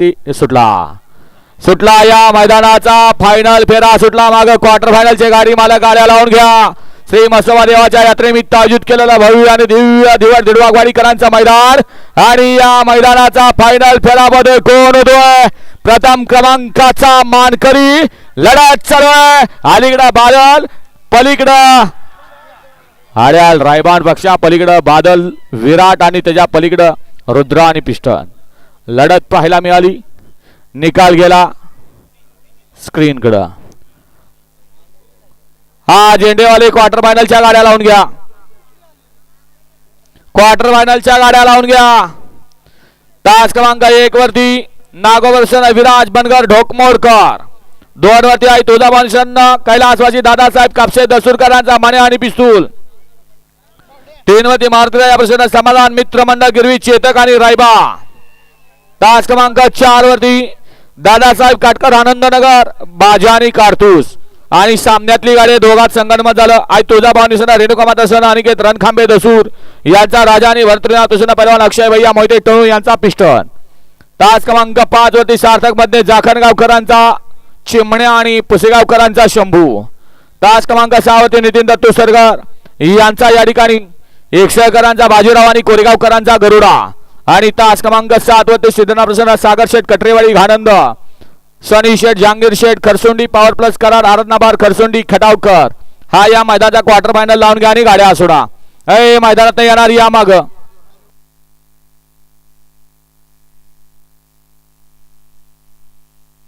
सुटला. सुटला या मैदानाचा फायनल फेरा सुटला माग क्वार्टर फायनलची गाडी मला गाड्या लावून घ्या. श्री मसोबा देवाच्या यात्रेनिमित्त आयोजित केलेला भव्य आणि दिव्य दिवस दिडवागवाडीकरांचं मैदान. आणि या मैदानाचा फायनल फेरामध्ये कोण होतोय प्रथम क्रमांकाचा मानकरी लढत चालू अलीकडं बादल पलीकडं आड्याल रायबान पक्षा पलीकडं बादल विराट आणि त्याच्या पलीकडं रुद्र आणि पिस्टन लढत पाहायला मिळाली. निकाल गेला. स्क्रीनकडं हा झेंडेवाले क्वार्टर फायनलच्या गाड्या लावून घ्या. क्वार्टर फायनलच्या गाड्या लावून घ्या. तास क्रमांक एक वरती नागोवर्षण अभिराज बनगर ढोकमोडकर. दोन वरती आहे कैलासवासी दादासाहेब कापसे दसूरकरांचा माने आणि पिस्तूल. तीन वरती मारुतीला या प्रश्न समाधान मित्र मंडळ गिरवी चेतक आणि रायबा. तास क्रमांक चार वरती दादासाहेब काटकर आनंदनगर बाजा आणि कारतूस. आणि सामन्यातली गाडी दोघात संगणमत झालं. आई तुळजाभवानी सण रेणुका माता सण अनिकेत रणखांबे दसूर. यांचा राजा आणि भरतृनाथ तुसना पैलवान अक्षय भैया मोहिते टळू यांचा पिष्टन. तास क्रमांक पाच वरती सार्थकमध्ये जाखणगावकरांचा चिमण्या आणि पुसेगावकरांचा शंभू. तास क्रमांक सहा वरती नितीन दत्तू सरगर यांचा या ठिकाणी एकसळकरांचा बाजीराव आणि कोरेगावकरांचा गरुडा. आणि तास क्रमांक सात वरती सिद्धना प्रसन्न सागर शेठ कटरेवाडी घानंद सनी शेठ जहांगीर शेठ खरसोंडी पॉवर प्लस करार आरत्नाबार खरसोंडी खटावकर. हा या मैदानाचा क्वार्टर फायनल लावून घ्या आणि गाड्या असोडा ए मैदानात नाही येणार या मागं.